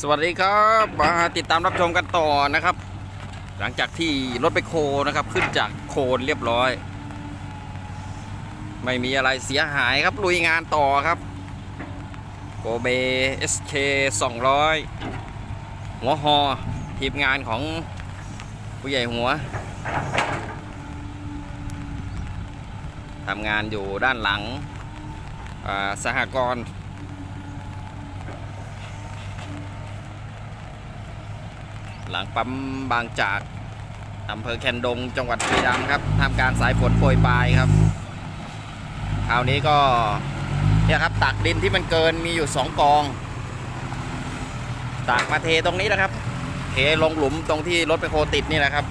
สวัสดีครับมาติดตามรับชมกันต่อนะครับ หลังจากที่รถไปโคนะครับ ขึ้นจากโคนเรียบร้อย ไม่มีอะไรเสียหายครับลุยงานต่อครับโกเบ SK 200 หัวหอทีมงานของผู้ใหญ่หัวทำงานอยู่ด้านหลังอ่าสหกรณ์ หลังปั๊มบางจากอำเภอแคนดงจังหวัดบุรีรัมย์ครับทำการสายฝนโปรยปลายครับคราวนี้ก็เนี่ยครับตักดินที่มันเกินมีอยู่สองกองตักมาเทตรงนี้นะครับ เทลงหลุมตรงที่รถไปโคติดนี่แหละครับ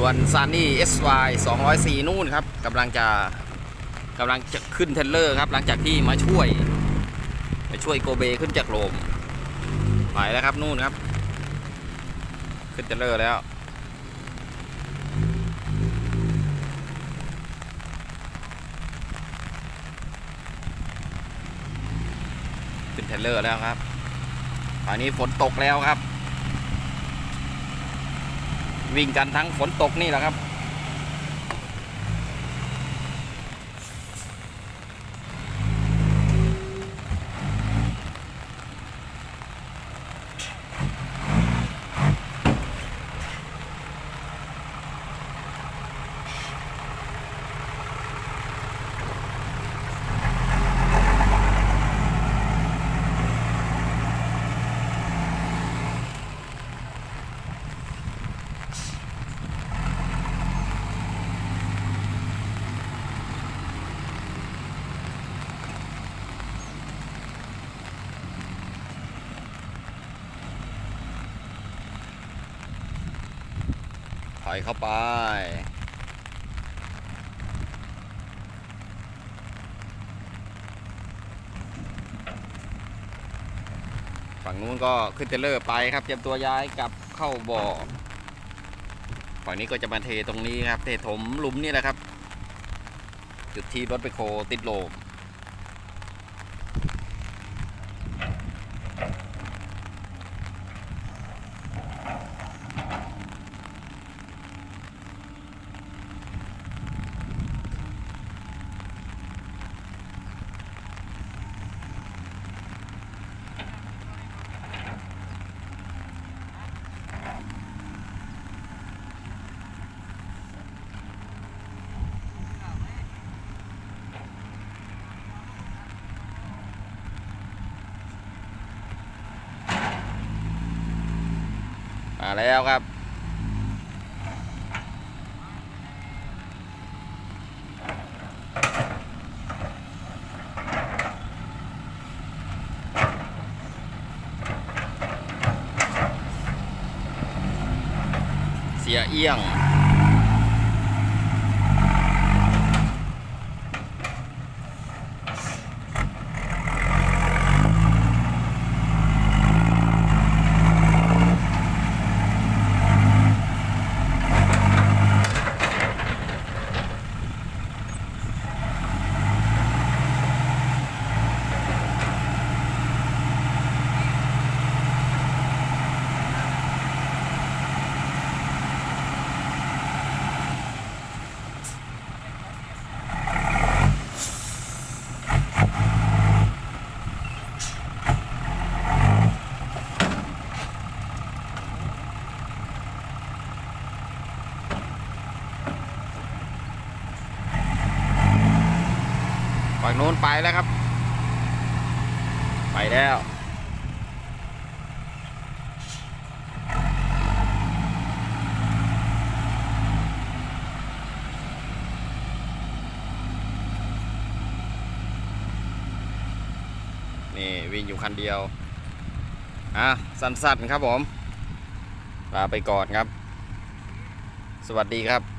ส่วนซ u นนี่ SY 204 นู่นครับกำลังจะกำลังจะขึ้นเทรลเลอร์ครับหลังจากที่มาช่วยมาช่วยโกเบขึ้นจากโลมไปแล้วครับนู่นครับ ขึ้นเทรลเลอร์แล้วขึ้นเทรลเลอร์แล้วครับตอนนี้ฝนตกแล้วครับ วิ่งกันทั้งฝนตกนี่แหละครับ ถ อยเข้าไปฝั่งนู้นก็ขึ้นเทเลอร์ไปครับ เตรียมตัวย้ายกลับเข้าบ่อฝั่งนี้ก็จะมาเทตรงนี้ครับ เทถมหลุมนี่แหละครับ จุดที่รถไปโคติดโลม มาแล้วครับ เสียเอี้ยง ฝั่งโน้นไปแล้วครับ ไปแล้ว นี่วิ่งอยู่คันเดียว อะ สั้นๆครับผม ลาไปก่อนครับ สวัสดีครับ